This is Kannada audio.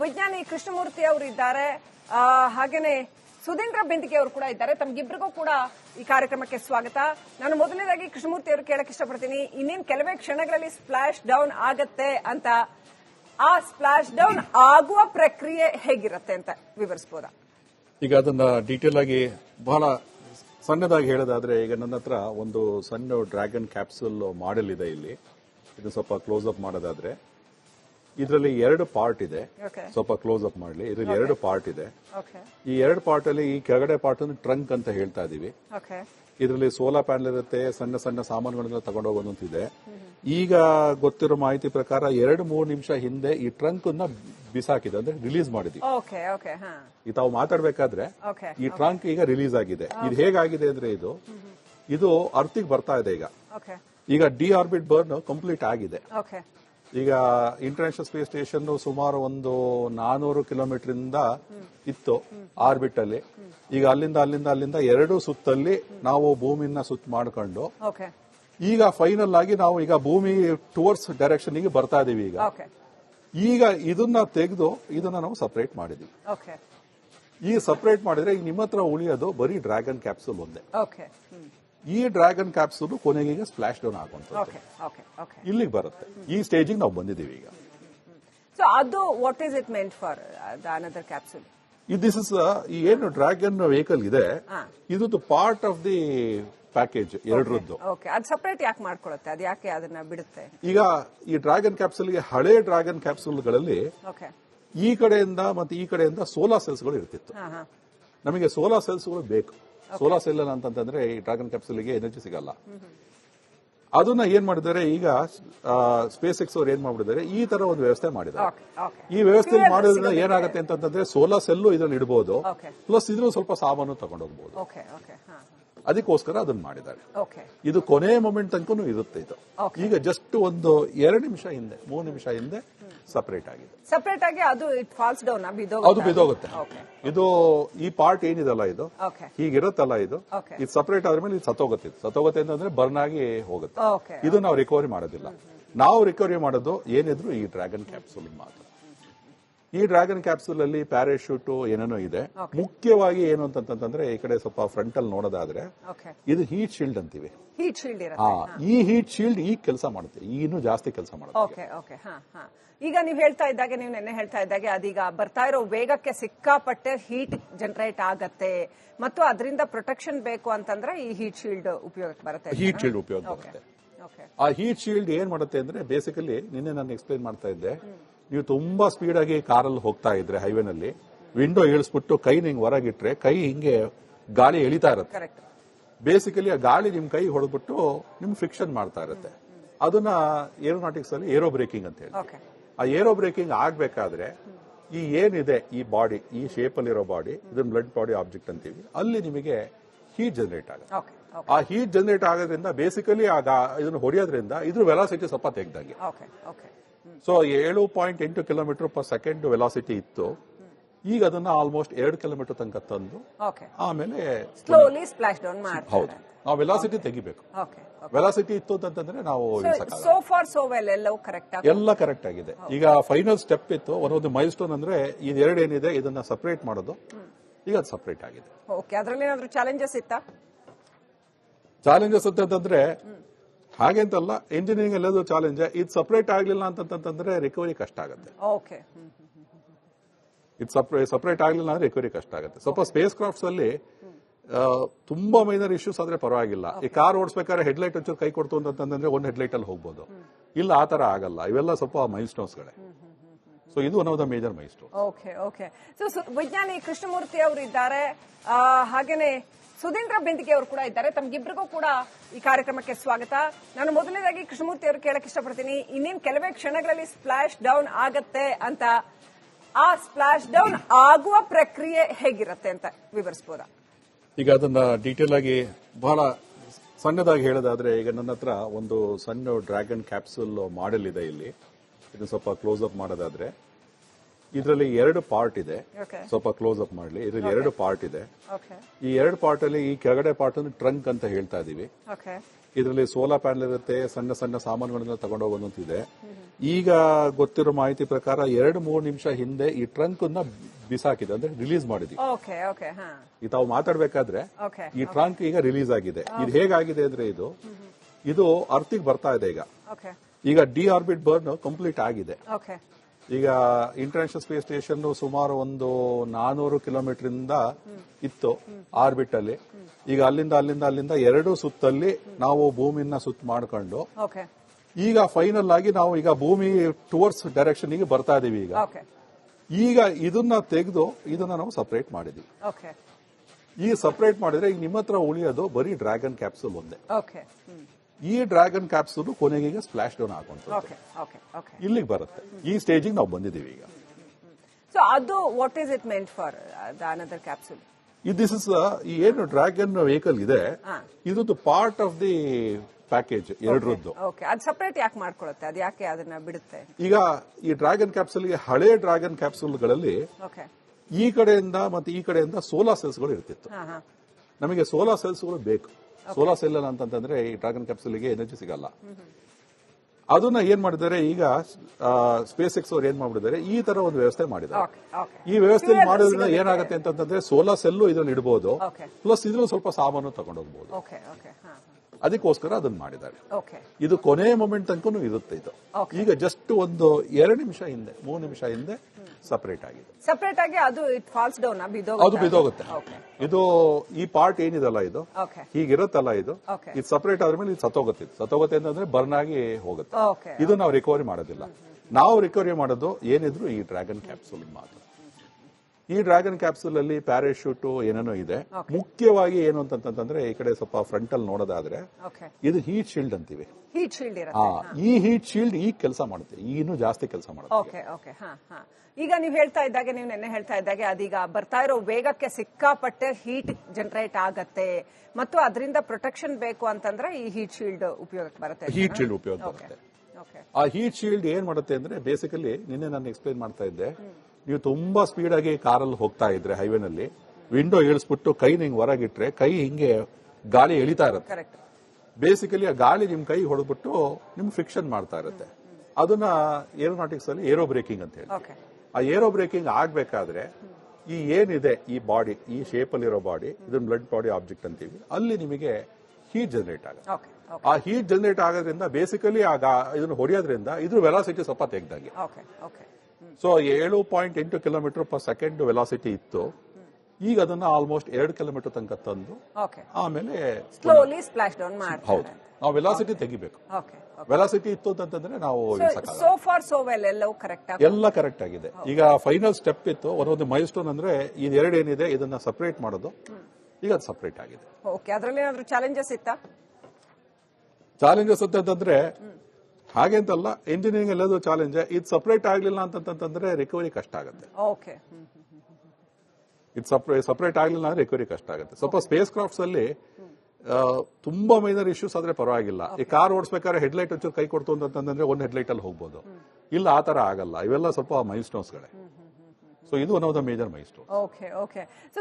ವಿಜ್ಞಾನಿ ಕೃಷ್ಣಮೂರ್ತಿ ಅವರು ಇದ್ದಾರೆ. ಹಾಗೇನೆ ಸುಧೀಂದ್ರ ಬೆಂದಿಗೆ ಅವರು ಕೂಡ ಇದ್ದಾರೆ. ತಮ್ಗಿಬ್ರಿಗೂ ಕೂಡ ಈ ಕಾರ್ಯಕ್ರಮಕ್ಕೆ ಸ್ವಾಗತ. ನಾನು ಮೊದಲನೇದಾಗಿ ಕೃಷ್ಣಮೂರ್ತಿ ಅವರು ಕೇಳಕ್ಕೆ ಇಷ್ಟಪಡ್ತೀನಿ. ಇನ್ನೇನು ಕೆಲವೇ ಕ್ಷಣಗಳಲ್ಲಿ ಸ್ಪ್ಲಾಶ್ ಡೌನ್ ಆಗತ್ತೆ ಅಂತ. ಆ ಸ್ಪ್ಲಾಶ್ ಡೌನ್ ಆಗುವ ಪ್ರಕ್ರಿಯೆ ಹೇಗಿರುತ್ತೆ ಅಂತ ವಿವರಿಸಬಹುದಾ ಈಗ ಅದನ್ನ ಡೀಟೇಲ್ ಆಗಿ ಬಹಳ ಸಣ್ಣದಾಗಿ ಹೇಳೋದಾದ್ರೆ, ಈಗ ನನ್ನ ಹತ್ರ ಒಂದು ಸಣ್ಣ ಡ್ರ್ಯಾಗನ್ ಕ್ಯಾಪ್ಸೂಲ್ ಮಾಡೆಲ್ ಇದೆ ಇಲ್ಲಿ. ಇದು ಸ್ವಲ್ಪ ಕ್ಲೋಸ್ ಅಪ್ ಮಾಡೋದಾದ್ರೆ. ಇದರಲ್ಲಿ ಎರಡು ಪಾರ್ಟ್ ಇದೆ. ಸ್ವಲ್ಪ ಕ್ಲೋಸ್ ಅಪ್ ಮಾಡಲಿ. ಇದರಲ್ಲಿ ಎರಡು ಪಾರ್ಟ್ ಇದೆ. ಈ ಎರಡು ಪಾರ್ಟ್ ಅಲ್ಲಿ ಈ ಕೆಳಗಡೆ ಪಾರ್ಟ್ ಅನ್ನು ಟ್ರಂಕ್ ಅಂತ ಹೇಳ್ತಾ ಇದೀವಿ. ಇದರಲ್ಲಿ ಸೋಲಾರ್ ಪ್ಯಾನಲ್ ಇರುತ್ತೆ ಸಣ್ಣ ಸಣ್ಣ ಸಾಮಾನುಗಳನ್ನ ತಗೊಂಡೋಗೋದಂತಿದೆ ಈಗ ಗೊತ್ತಿರೋ ಮಾಹಿತಿ ಪ್ರಕಾರ ಎರಡು ಮೂರು ನಿಮಿಷ ಹಿಂದೆ ಈ ಟ್ರಂಕ್ ಅನ್ನ ಬಿಸಾಕಿದೆ ಅಂದ್ರೆ ರಿಲೀಸ್ ಮಾಡಿದ್ವಿ. ಈ ತಾವು ಮಾತಾಡಬೇಕಾದ್ರೆ ಈ ಟ್ರಂಕ್ ಈಗ ರಿಲೀಸ್ ಆಗಿದೆ. ಇದು ಹೇಗಾಗಿದೆ ಅಂದ್ರೆ ಇದು ಇದು ಅರ್ತಿಗೆ ಬರ್ತಾ ಇದೆ ಈಗ. ಈಗ ಡಿ ಆರ್ಬಿಟ್ ಬರ್ನ್ ಕಂಪ್ಲೀಟ್ ಆಗಿದೆ ಈಗ ಇಂಟರ್ನ್ಯಾಷನಲ್ ಸ್ಪೇಸ್ ಸ್ಟೇಷನ್ ಸುಮಾರು ಒಂದು ನಾನೂರು ಕಿಲೋಮೀಟರ್ ಇಂದ ಇತ್ತು ಆರ್ಬಿಟ್ ಅಲ್ಲಿ ಈಗ ಅಲ್ಲಿಂದ ಅಲ್ಲಿಂದ ಅಲ್ಲಿಂದ ಎರಡು ಸುತ್ತಲ್ಲಿ ನಾವು ಭೂಮಿನ ಸುತ್ತ ಮಾಡ್ಕೊಂಡು. ಈಗ ಫೈನಲ್ ಆಗಿ ನಾವು ಈಗ ಭೂಮಿ ಟುವರ್ಡ್ಸ್ ಡೈರೆಕ್ಷನ್ಗೆ ಬರ್ತಾ ಇದೀವಿ ಈಗ. ಈಗ ಇದನ್ನ ತೆಗೆದು ಇದನ್ನ ನಾವು ಸಪರೇಟ್ ಮಾಡಿದೀವಿ. ಈ ಸಪರೇಟ್ ಮಾಡಿದ್ರೆ ಈಗ ನಿಮ್ಮ ಹತ್ರ ಉಳಿಯೋದು ಬರೀ ಡ್ರ್ಯಾಗನ್ ಕ್ಯಾಪ್ಸೂಲ್ ಒಂದೇ. ಈ ಡ್ರ್ಯಾಗನ್ ಕ್ಯಾಪ್ಸೂಲ್ ಕೊನೆಗೆ ಸ್ಪ್ಲಾಶ್ ಡೌನ್ ಆಗುವಂತ ಓಕೆ ಓಕೆ ಓಕೆ. ಇಲ್ಲಿಗೆ ಬರುತ್ತೆ. ಈ ಸ್ಟೇಜಿಗೆ ನಾವು ಬಂದಿದ್ದೀವಿ ಈಗ. ಸೊ ಅದು what is it meant for another capsule this is ಈ ಏನು ಡ್ರ್ಯಾಗನ್ ವೆಹಿಕಲ್ ಇದೆ ಇದು ಪಾರ್ಟ್ ಆಫ್ ದಿ ಪ್ಯಾಕೇಜ್ ಎರಡರದ್ದು. ಓಕೆ ಅದು ಸಪರೇಟ್ ಯಾಕೆ ಮಾಡ್ಕೊಳುತ್ತೆ? ಅದು ಯಾಕೆ ಅದನ್ನ ಬಿಡುತ್ತೆ? ಈಗ ಈ ಡ್ರ್ಯಾಗನ್ ಕ್ಯಾಪ್ಸೂಲ್ಗೆ ಹಳೆ ಡ್ರ್ಯಾಗನ್ ಕ್ಯಾಪ್ಸೂಲ್ಗಳಲ್ಲಿ ಓಕೆ ಈ ಕಡೆಯಿಂದ ಮತ್ತೆ ಈ ಕಡೆಯಿಂದ ಸೋಲಾರ್ ಸೆಲ್ಸ್ಗಳು ಇರ್ತಿತ್ತು. ಹಾ ಹಾ. ನಮಗೆ ಸೋಲಾರ್ ಸೆಲ್ಸ್ಗಳು ಬೇಕು. ಸೋಲಾರ್ ಸೆಲ್ ಅಂತಂತಂದ್ರೆ ಈ ಡ್ರಾಗನ್ ಕ್ಯಾಪ್ಸುಲ್ಗೆ ಎನರ್ಜಿ ಸಿಗಲ್ಲ. ಅದನ್ನ ಏನ್ ಮಾಡಿದ್ದಾರೆ? ಈಗ ಸ್ಪೇಸ್ ಎಕ್ಸ್ ಅವ್ರು ಏನ್ ಮಾಡ್ಬಿಟ್ಟಿದ್ದಾರೆ? ಈ ತರ ಒಂದು ವ್ಯವಸ್ಥೆ ಮಾಡಿದ್ದಾರೆ. ಈ ವ್ಯವಸ್ಥೆ ಮಾಡೋದ್ರಿಂದ ಏನಾಗುತ್ತೆ ಅಂತಂದ್ರೆ ಸೋಲಾರ್ ಸೆಲ್ಲು ಇದ್ರಲ್ಲಿ ಇಡಬಹುದು ಪ್ಲಸ್ ಇದ್ರೂ ಸ್ವಲ್ಪ ಸಾಮಾನು ತಗೊಂಡೋಗ್ಬಹುದು ಅದಕ್ಕೋಸ್ಕರ ಅದನ್ನ ಮಾಡಿದ್ದಾರೆ. ಇದು ಕೊನೆ ಮೊಮೆಂಟ್ ತನಕನೂ ಇರುತ್ತೆ ಇದು. ಈಗ ಜಸ್ಟ್ ಒಂದು ಎರಡು ನಿಮಿಷ ಹಿಂದೆ ಮೂರು ನಿಮಿಷ ಹಿಂದೆ ಸಪರೇಟ್ ಆಗಿದೆ. ಸಪರೇಟ್ ಆಗಿ ಅದು ಇಟ್ ಫಾಲ್ಸ್ ಡೌನ್ ಅದು ಬಿದೋಗುತ್ತೆ ಇದು ಈ ಪಾರ್ಟ್ ಏನಿದೆಲ್ಲ ಇದು? ಹೀಗಿರುತ್ತಲ್ಲ ಇದು? ಇದು ಸಪರೇಟ್ ಆದ್ಮೇಲೆ ಇದು ಸತ್ತೋಗುತ್ತೆ. ಸತ್ತೋಗುತ್ತೆ ಅಂತಂದ್ರೆ ಬರ್ನ್ ಆಗಿ ಹೋಗುತ್ತೆ. ಇದು ನಾವು ರಿಕವರಿ ಮಾಡೋದಿಲ್ಲ. ನಾವು ರಿಕವರಿ ಮಾಡೋದು ಏನಿದ್ರು ಈ ಡ್ರ್ಯಾಗನ್ ಕ್ಯಾಪ್ಸೂಲ್ ಮಾತ್ರ. ಈ ಡ್ರ್ಯಾಗನ್ ಕ್ಯಾಪ್ಸೂಲ್ ಅಲ್ಲಿ ಪ್ಯಾರಾಶೂಟ್ ಏನೇನೋ ಇದೆ. ಮುಖ್ಯವಾಗಿ ಏನು ಅಂತಂತಂದ್ರೆ ಈ ಕಡೆ ಸ್ವಲ್ಪ ಫ್ರಂಟ್ ಅಲ್ಲಿ ನೋಡೋದಾದ್ರೆ ಇದು ಹೀಟ್ ಶೀಲ್ಡ್ ಅಂತೀವಿ. ಹೀಟ್ ಶೀಲ್ಡ್ ಹಾ ಇರುತ್ತೆ ಈ ಹೀಟ್ ಶೀಲ್ಡ್ ಈಗ ಕೆಲಸ ಮಾಡುತ್ತೆ. ಇನ್ನೂ ಜಾಸ್ತಿ ಕೆಲಸ ಮಾಡುತ್ತೆ. ಈಗ ನೀವು ಹೇಳ್ತಾ ಇದ್ದಾಗ ನೀವು ನೆನ್ನೆ ಹೇಳ್ತಾ ಇದ್ದಾಗ ಅದೀಗ ಬರ್ತಾ ಇರೋ ವೇಗಕ್ಕೆ ಸಿಕ್ಕಾಪಟ್ಟೆ ಹೀಟ್ ಜನರೇಟ್ ಆಗತ್ತೆ. ಮತ್ತು ಅದರಿಂದ ಪ್ರೊಟೆಕ್ಷನ್ ಬೇಕು ಅಂತಂದ್ರೆ ಈ ಹೀಟ್ ಶೀಲ್ಡ್ ಉಪಯೋಗಕ್ಕೆ ಬರುತ್ತೆ ಹೀಟ್ ಶೀಲ್ಡ್ ಉಪಯೋಗ ಬರುತ್ತೆ. ಆ ಹೀಟ್ ಶೀಲ್ಡ್ ಏನ್ ಮಾಡುತ್ತೆ ಅಂದ್ರೆ ಬೇಸಿಕಲಿ ನಿನ್ನೆ ನಾನು ಎಕ್ಸ್ಪ್ಲೈನ್ ಮಾಡ್ತಾ ಇದ್ದೆ. ನೀವು ತುಂಬಾ ಸ್ಪೀಡ್ ಆಗಿ ಕಾರಲ್ಲಿ ಹೋಗ್ತಾ ಇದ್ರೆ ಹೈವೇನಲ್ಲಿ ವಿಂಡೋ ಇಳಿಸ್ಬಿಟ್ಟು ಕೈ ನಿಂಗೆ ಹೊರಗಿಟ್ರೆ ಕೈ ಹಿಂಗೆ ಗಾಳಿ ಎಳಿತಾ ಇರುತ್ತೆ. ಬೇಸಿಕಲಿ ಆ ಗಾಳಿ ನಿಮ್ ಕೈ ಹೊಡೆದ್ಬಿಟ್ಟು ನಿಮ್ ಫ್ರಿಕ್ಷನ್ ಮಾಡ್ತಾ ಇರುತ್ತೆ. ಅದನ್ನ ಏರೋನಾಟಿಕ್ಸ್ ಅಲ್ಲಿ ಏರೋ ಬ್ರೇಕಿಂಗ್ ಅಂತ ಹೇಳಿ ಆ ಏರೋ ಬ್ರೇಕಿಂಗ್ ಆಗ್ಬೇಕಾದ್ರೆ ಈ ಏನಿದೆ ಈ ಬಾಡಿ ಈ ಶೇಪ್ ಅಲ್ಲಿರೋ ಬಾಡಿ ಇದನ್ನ ಬ್ಲಡ್ ಬಾಡಿ ಆಬ್ಜೆಕ್ಟ್ ಅಂತೀವಿ ಅಲ್ಲಿ ನಿಮಗೆ ಹೀಟ್ ಜನರೇಟ್ ಆಗುತ್ತೆ. ಆ ಹೀಟ್ ಜನರೇಟ್ ಆಗೋದ್ರಿಂದ ಬೇಸಿಕಲಿ ಆಗ ಇದನ್ನು ಹೊಡೆಯೋದ್ರಿಂದ ಇದ್ರ ವೆಲಾಸಿಟಿ ಸ್ವಲ್ಪ ತೆಗ್ದಂಗೆ. ಸೊ ಏಳು ಪಾಯಿಂಟ್ ಎಂಟು ಕಿಲೋಮೀಟರ್ ಪರ್ ಸೆಕೆಂಡ್ ವೆಲಾಸಿಟಿ ಇತ್ತು. ಈಗ ಅದನ್ನ ಆಲ್ಮೋಸ್ಟ್ ಎರಡು ಕಿಲೋಮೀಟರ್ ತನಕ ತಂದು ಓಕೆ ಆಮೇಲೆ ಸ್ಲೋಲಿ ಸ್ಪ್ಲಾಶ್ ಡೌನ್ ಹೌದು. ನಾವು ವೆಲಾಸಿಟಿ ತೆಗಿಬೇಕು. ಓಕೆ ವೆಲಾಸಿಟಿ ಇತ್ತು ಅಂತಂದ್ರೆ ನಾವು. ಸೋ ಫಾರ್ ಸೋ ವೆಲ್ ಎಲ್ಲವೂ ಕರೆಕ್ಟ್ ಎಲ್ಲ ಕರೆಕ್ಟ್ ಆಗಿದೆ. ಈಗ ಫೈನಲ್ ಸ್ಟೆಪ್ ಇತ್ತು. ಒಂದೊಂದು ಮೈಲ್ ಸ್ಟೋನ್ ಅಂದ್ರೆ ಇದು ಎರಡು ಏನಿದೆ ಇದನ್ನ ಸಪರೇಟ್ ಮಾಡೋದು. ಈಗ ಅದು ಸಪರೇಟ್ ಆಗಿದೆ. ಓಕೆ ಅದರಲ್ಲಿ ಏನಾದ್ರು ಚಾಲೆಂಜಸ್ ಇತ್ತಾ? ಚಾಲೆಂಜಸ್ ಅಂತಂದ್ರೆ ಹಾಗೆಂತಲ್ಲ ಇಂಜಿನಿಯರಿಂಗ್ ಎಲ್ಲದು ಚಾಲೆಂಜ್ ಇದು ಸಪರೇಟ್ ಆಗ್ಲಿಲ್ಲ ಅಂತಂತಂದ್ರೆ ರಿಕವರಿ ಕಷ್ಟ ಆಗುತ್ತೆ. ಓಕೆ ಇದು ಸಪ್ರೇಟ್ ಆಗ್ಲಿಲ್ಲ ಅಂದ್ರೆ ರಿಕವರಿ ಕಷ್ಟ ಆಗುತ್ತೆ. ಸ್ವಲ್ಪ ಸ್ಪೇಸ್ ಕ್ರಾಫ್ಟ್ಸ್ ಅಲ್ಲಿ ತುಂಬಾ ಮೈನರ್ ಇಶ್ಯೂಸ್ ಆದ್ರೆ ಪರವಾಗಿಲ್ಲ. ಈ ಕಾರ್ ಓಡಿಸ್ಬೇಕಾದ್ರೆ ಹೆಡ್ಲೈಟ್ ಒಂಚೂರು ಕೈ ಕೊಡ್ತು ಅಂತಂದ್ರೆ ಒಂದು ಹೆಡ್ಲೈಟ್ ಅಲ್ಲಿ ಹೋಗ್ಬೋದು. ಇಲ್ಲ ಆ ತರ ಆಗಲ್ಲ. ಇವೆಲ್ಲ ಸ್ವಲ್ಪ ಮೈಲ್ ಸ್ಟೋನ್ಸ್ಗಳೇ ಸೊ ಇದು one of the major milestone okay okay so ವಿಜ್ಞಾನಿ ಕೃಷ್ಣಮೂರ್ತಿ ಅವರು ಇದ್ದಾರೆ. ಹಾಗೇನೆ ಸುಧೀಂದ್ರ ಬೆಂದಿಗೆ ಅವರು ಕೂಡ ಇದ್ದಾರೆ. ತಮ್ಗಿಬ್ರಿಗೂ ಕೂಡ ಈ ಕಾರ್ಯಕ್ರಮಕ್ಕೆ ಸ್ವಾಗತ. ನಾನು ಮೊದಲನೇದಾಗಿ ಕೃಷ್ಣಮೂರ್ತಿ ಅವರು ಕೇಳಕ್ ಇಷ್ಟಪಡ್ತೀನಿ. ಇನ್ನೇನು ಕೆಲವೇ ಕ್ಷಣಗಳಲ್ಲಿ ಸ್ಪ್ಲಾಶ್ ಡೌನ್ ಆಗತ್ತೆ ಅಂತ. ಆ ಸ್ಪ್ಲಾಶ್ ಡೌನ್ ಆಗುವ ಪ್ರಕ್ರಿಯೆ ಹೇಗಿರುತ್ತೆ ಅಂತ ವಿವರಿಸಬಹುದಾ ಈಗ ಅದನ್ನ ಡೀಟೇಲ್ ಆಗಿ ಬಹಳ ಸಣ್ಣದಾಗಿ ಹೇಳೋದಾದ್ರೆ ಈಗ ನನ್ನ ಹತ್ರ ಒಂದು ಸಣ್ಣ ಡ್ರ್ಯಾಗನ್ ಕ್ಯಾಪ್ಸೂಲ್ ಮಾಡೆಲ್ ಇದೆ ಇಲ್ಲಿ. ಇದನ್ನ ಸ್ವಲ್ಪ ಕ್ಲೋಸ್ ಅಪ್ ಮಾಡೋದಾದ್ರೆ. ಇದರಲ್ಲಿ ಎರಡು ಪಾರ್ಟ್ ಇದೆ. ಸ್ವಲ್ಪ ಕ್ಲೋಸ್ ಅಪ್ ಮಾಡಲಿ. ಇದರಲ್ಲಿ ಎರಡು ಪಾರ್ಟ್ ಇದೆ. ಈ ಎರಡು ಪಾರ್ಟ್ ಅಲ್ಲಿ ಈ ಕೆಳಗಡೆ ಪಾರ್ಟ್ ಅನ್ನು ಟ್ರಂಕ್ ಅಂತ ಹೇಳ್ತಾ ಇದೀವಿ. ಇದರಲ್ಲಿ ಸೋಲಾರ್ ಪ್ಯಾನಲ್ ಇರುತ್ತೆ ಸಣ್ಣ ಸಣ್ಣ ಸಾಮಾನುಗಳನ್ನ ತಗೊಂಡೋಗೋದಂತಿದೆ ಈಗ ಗೊತ್ತಿರೋ ಮಾಹಿತಿ ಪ್ರಕಾರ ಎರಡು ಮೂರು ನಿಮಿಷ ಹಿಂದೆ ಈ ಟ್ರಂಕ್ ಅನ್ನ ಬಿಸಾಕಿದೆ ಅಂದ್ರೆ ರಿಲೀಸ್ ಮಾಡಿದ್ವಿ. ಈ ತಾವು ಮಾತಾಡಬೇಕಾದ್ರೆ ಈ ಟ್ರಂಕ್ ಈಗ ರಿಲೀಸ್ ಆಗಿದೆ. ಇದು ಹೇಗಾಗಿದೆ ಅಂದ್ರೆ ಇದು ಇದು ಅರ್ತಿಗೆ ಬರ್ತಾ ಇದೆ ಈಗ. ಈಗ ಡಿ ಆರ್ಬಿಟ್ ಬರ್ನ್ ಕಂಪ್ಲೀಟ್ ಆಗಿದೆ ಈಗ ಇಂಟರ್ನ್ಯಾಷನಲ್ ಸ್ಪೇಸ್ ಸ್ಟೇಷನ್ ಸುಮಾರು ಒಂದು ನಾನೂರು ಕಿಲೋಮೀಟರ್ ಇಂದ ಇತ್ತು ಆರ್ಬಿಟ್ ಅಲ್ಲಿ ಈಗ ಅಲ್ಲಿಂದ ಅಲ್ಲಿಂದ ಅಲ್ಲಿಂದ ಎರಡು ಸುತ್ತಲ್ಲಿ ನಾವು ಭೂಮಿನ ಸುತ್ತ ಮಾಡ್ಕೊಂಡು. ಈಗ ಫೈನಲ್ ಆಗಿ ನಾವು ಈಗ ಭೂಮಿ ಟುವರ್ಡ್ಸ್ ಡೈರೆಕ್ಷನ್ಗೆ ಬರ್ತಾ ಇದೀವಿ ಈಗ. ಈಗ ಇದನ್ನ ತೆಗೆದು ಇದನ್ನ ನಾವು ಸಪರೇಟ್ ಮಾಡಿದೀವಿ. ಈಗ ಈ ಸಪರೇಟ್ ಮಾಡಿದ್ರೆ ಈಗ ನಿಮ್ಮ ಹತ್ರ ಉಳಿಯೋದು ಬರೀ ಡ್ರ್ಯಾಗನ್ ಕ್ಯಾಪ್ಸೂಲ್ ಒಂದೇ. ಈ ಡ್ರ್ಯಾಗನ್ ಕ್ಯಾಪ್ಸೂಲ್ ಕೊನೆಗೆ ಈಗ ಸ್ಪ್ಲಾಶ್ ಡೌನ್ ಆಗುವಂತ ಓಕೆ ಓಕೆ ಓಕೆ ಇಲ್ಲಿಗೆ ಬರುತ್ತೆ. ಈ ಸ್ಟೇಜಿಗೆ ನಾವು ಬಂದಿದ್ದೀವಿ ಈಗ. ಸೊ ಅದು what is it meant for another capsule this is ಏನು ಡ್ರ್ಯಾಗನ್ ವೆಹಿಕಲ್ ಇದೆ ಇದೊಂದು ಪಾರ್ಟ್ ಆಫ್ ದಿ ಪ್ಯಾಕೇಜ್ ಎರಡರದ್ದು. ಓಕೆ ಅದು ಸಪರೇಟ್ ಯಾಕೆ ಮಾಡ್ಕೊಳುತ್ತೆ? ಅದು ಯಾಕೆ ಅದನ್ನ ಬಿಡುತ್ತೆ? ಈಗ ಈ ಡ್ರ್ಯಾಗನ್ ಕ್ಯಾಪ್ಸೂಲ್ಗೆ ಹಳೆ ಡ್ರ್ಯಾಗನ್ ಕ್ಯಾಪ್ಸೂಲ್ಗಳಲ್ಲಿ ಓಕೆ ಈ ಕಡೆಯಿಂದ ಮತ್ತೆ ಈ ಕಡೆಯಿಂದ ಸೋಲಾರ್ ಸೆಲ್ಸ್ಗಳು ಇರ್ತಿತ್ತು. ನಮಗೆ ಸೋಲಾರ್ ಸೆಲ್ಸ್ಗಳು ಬೇಕು. ಸೋಲಾರ್ ಸೆಲ್ ಅಂತಂದ್ರೆ ಈ ಡ್ರಾಗನ್ ಕ್ಯಾಪ್ಸುಲ್ಗೆ ಎನರ್ಜಿ ಸಿಗಲ್ಲ. ಅದನ್ನ ಏನ್ ಮಾಡಿದ್ದಾರೆ? ಈಗ ಸ್ಪೇಸ್ ಎಕ್ಸ್ ಅವ್ರು ಏನ್ ಮಾಡಿದ್ದಾರೆ ಈ ತರ ಒಂದು ವ್ಯವಸ್ಥೆ ಮಾಡಿದ್ದಾರೆ. ಈ ವ್ಯವಸ್ಥೆ ಮಾಡೋದ್ರಿಂದ ಏನಾಗುತ್ತೆ ಅಂತಂದ್ರೆ ಸೋಲಾರ್ ಸೆಲ್ಲು ಇದ್ರಲ್ಲಿ ಇಡಬಹುದು ಪ್ಲಸ್ ಇದ್ರಲ್ಲಿ ಸ್ವಲ್ಪ ಸಾಮಾನು ತಗೊಂಡೋಗ್ಬಹುದು ಅದಕ್ಕೋಸ್ಕರ ಅದನ್ನ ಮಾಡಿದ್ದಾರೆ. ಇದು ಕೊನೆ ಮೊಮೆಂಟ್ ತನಕ ಇರುತ್ತೆ ಇದು. ಈಗ ಜಸ್ಟ್ ಒಂದು ಎರಡು ನಿಮಿಷ ಹಿಂದೆ ಮೂರು ನಿಮಿಷ ಹಿಂದೆ ಸಪರೇಟ್ ಆಗಿದೆ. ಸಪರೇಟ್ ಆಗಿ ಅದು ಇಟ್ ಫಾಲ್ಸ್ ಡೌನ್ ಅದು ಬಿದ್ದೋಗುತ್ತೆ ಇದು ಈ ಪಾರ್ಟ್ ಏನಿದಲ್ಲ ಇದು? ಹೀಗಿರುತ್ತಲ್ಲ ಇದು. ಇದು ಸಪರೇಟ್ ಆದ್ಮೇಲೆ ಇದು ಸತ್ತೋಗುತ್ತೆ. ಸತ್ತೋಗುತ್ತೆ ಅಂತಂದ್ರೆ ಬರ್ನ್ ಆಗಿ ಹೋಗುತ್ತೆ. ಇದು ನಾವು ರಿಕವರಿ ಮಾಡೋದಿಲ್ಲ. ನಾವು ರಿಕವರಿ ಮಾಡೋದು ಏನಿದ್ರು ಈ ಡ್ರ್ಯಾಗನ್ ಕ್ಯಾಪ್ಸೂಲ್ ಮಾತ್ರ. ಈ ಡ್ರ್ಯಾಗನ್ ಕ್ಯಾಪ್ಸೂಲ್ ಅಲ್ಲಿ ಪ್ಯಾರಾಶೂಟ್ ಏನೇನೋ ಇದೆ. ಮುಖ್ಯವಾಗಿ ಏನು ಅಂತಂತಂದ್ರೆ ಈ ಕಡೆ ಸ್ವಲ್ಪ ಫ್ರಂಟ್ ಅಲ್ಲಿ ನೋಡೋದಾದ್ರೆ ಇದು ಹೀಟ್ ಶೀಲ್ಡ್ ಅಂತೀವಿ. ಈ ಹೀಟ್ ಶೀಲ್ಡ್ ಈಗ ಕೆಲಸ ಮಾಡುತ್ತೆ. ಇನ್ನೂ ಜಾಸ್ತಿ ಕೆಲಸ ಮಾಡುತ್ತೆ ಈಗ. ನೀವು ಹೇಳ್ತಾ ಇದ್ದಾಗೆ ನೀವು ನೆನ್ನೆ ಹೇಳ್ತಾ ಇದ್ದಾಗೆ ಅದೀಗ ಬರ್ತಾ ಇರೋ ವೇಗಕ್ಕೆ ಸಿಕ್ಕಾಪಟ್ಟೆ ಹೀಟ್ ಜನರೇಟ್ ಆಗತ್ತೆ. ಮತ್ತು ಅದರಿಂದ ಪ್ರೊಟೆಕ್ಷನ್ ಬೇಕು ಅಂತಂದ್ರೆ ಈ ಹೀಟ್ ಶೀಲ್ಡ್ ಉಪಯೋಗಕ್ಕೆ ಬರುತ್ತೆ ಹೀಟ್ ಶೀಲ್ಡ್ ಉಪಯೋಗ ಬರುತ್ತೆ. ಆ ಹೀಟ್ ಶೀಲ್ಡ್ ಏನ್ ಮಾಡುತ್ತೆ ಅಂದ್ರೆ ಬೇಸಿಕಲಿ ನಿನ್ನೆ ನಾನು ಎಕ್ಸ್ಪ್ಲೈನ್ ಮಾಡ್ತಾ ಇದ್ದೆ. ನೀವು ತುಂಬಾ ಸ್ಪೀಡ್ ಆಗಿ ಕಾರಲ್ಲಿ ಹೋಗ್ತಾ ಇದ್ರೆ ಹೈವೇನಲ್ಲಿ ವಿಂಡೋ ಇಳಿಸ್ಬಿಟ್ಟು ಕೈ ನಿಂಗೆ ಹೊರಗಿಟ್ರೆ ಕೈ ಹಿಂಗೆ ಗಾಳಿ ಎಳಿತಾ ಇರುತ್ತೆ. ಬೇಸಿಕಲಿ ಆ ಗಾಳಿ ನಿಮ್ ಕೈ ಹೊಡೆದ್ಬಿಟ್ಟು ನಿಮ್ ಫಿಕ್ಷನ್ ಮಾಡ್ತಾ ಇರುತ್ತೆ. ಅದನ್ನ ಏರೋನಾಟಿಕ್ಸ್ ಅಲ್ಲಿ ಏರೋ ಬ್ರೇಕಿಂಗ್ ಅಂತ ಹೇಳಿ ಆ ಏರೋ ಬ್ರೇಕಿಂಗ್ ಆಗ್ಬೇಕಾದ್ರೆ ಈ ಏನಿದೆ ಈ ಬಾಡಿ ಈ ಶೇಪ್ ಅಲ್ಲಿರೋ ಬಾಡಿ ಇದನ್ನ ಬ್ಲಡ್ ಬಾಡಿ ಆಬ್ಜೆಕ್ಟ್ ಅಂತೀವಿ ಅಲ್ಲಿ ನಿಮಗೆ ಹೀಟ್ ಜನರೇಟ್ ಆಗುತ್ತೆ. ಆ ಹೀಟ್ ಜನರೇಟ್ ಆಗೋದ್ರಿಂದ ಬೇಸಿಕಲಿ ಆ ಇದನ್ನ ಹೊಡೆಯೋದ್ರಿಂದ ಇದ್ರ ವೆಲಾಸಿಟಿ ಸ್ವಲ್ಪ ತೆಗ್ದಂಗೆ. ಸೊ ಏಳು ಪಾಯಿಂಟ್ ಎಂಟು ಕಿಲೋಮೀಟರ್ ಪರ್ ಸೆಕೆಂಡ್ ವೆಲಾಸಿಟಿ ಇತ್ತು. ಈಗ ಅದನ್ನ ಆಲ್ಮೋಸ್ಟ್ ಎರಡು ಕಿಲೋಮೀಟರ್ ತನಕ ತಂದು ಓಕೆ ಆಮೇಲೆ ಸ್ಲೋಲಿ ಸ್ಪ್ಲಾಶ್ ಡೌನ್ ಹೌದು. ನಾವು ವೆಲಾಸಿಟಿ ತೆಗಿಬೇಕು. ಓಕೆ ವೆಲಾಸಿಟಿ ಇತ್ತು ಅಂತಂದ್ರೆ ನಾವು ಸೋ ಫಾರ್ ಸೋ ವೆಲ್ ಎಲ್ಲವೂ ಕರೆಕ್ಟ್ ಎಲ್ಲ ಕರೆಕ್ಟ್ ಆಗಿದೆ. ಈಗ ಫೈನಲ್ ಸ್ಟೆಪ್ ಇತ್ತು. ಒಂದೊಂದು ಮೈಲ್ ಸ್ಟೋನ್ ಅಂದ್ರೆ ಇದು ಎರಡು ಏನಿದೆ ಇದನ್ನ ಸಪರೇಟ್ ಮಾಡೋದು. ಈಗ ಅದು ಸಪರೇಟ್ ಆಗಿದೆ. ಓಕೆ ಅದರಲ್ಲಿ ಏನಾದ್ರು ಚಾಲೆಂಜಸ್ ಇತ್ತ? ಚಾಲೆಂಜಸ್ ಅಂತಂದ್ರೆ ಹಾಗೆ ಅಂತಲ್ಲ ಇಂಜಿನಿಯರಿಂಗ್ ಎಲ್ಲದೂ ಚಾಲೆಂಜ್ ಇದು ಸಪರೇಟ್ ಆಗ್ಲಿಲ್ಲ ಅಂತಂತಂದ್ರೆ ರಿಕವರಿ ಕಷ್ಟ ಆಗುತ್ತೆ. ಓಕೆ ಇದು ಸಪ್ರೇಟ್ ಆಗ್ಲಿಲ್ಲ ಅಂದ್ರೆ ರಿಕವರಿ ಕಷ್ಟ ಆಗುತ್ತೆ. ಸ್ವಲ್ಪ ಸ್ಪೇಸ್ ಕ್ರಾಫ್ಟ್ಸ್ ಅಲ್ಲಿ ತುಂಬಾ ಮೈನರ್ ಇಶ್ಯೂಸ್ ಆದ್ರೆ ಪರವಾಗಿಲ್ಲ. ಈ ಕಾರ್ ಓಡಿಸ್ಬೇಕಾದ್ರೆ ಹೆಡ್ಲೈಟ್ ಒಂಚೂರು ಕೈ ಕೊಡ್ತು ಅಂತಂದ್ರೆ ಒಂದು ಹೆಡ್ಲೈಟ್ ಅಲ್ಲಿ ಹೋಗ್ಬೋದು. ಇಲ್ಲ ಆ ತರ ಆಗಲ್ಲ. ಇವೆಲ್ಲ ಸ್ವಲ್ಪ ಮೈಲ್ ಸ್ಟೋನ್ಸ್ಗಳೇ ಸೊ ಇದು one of the major milestone okay okay so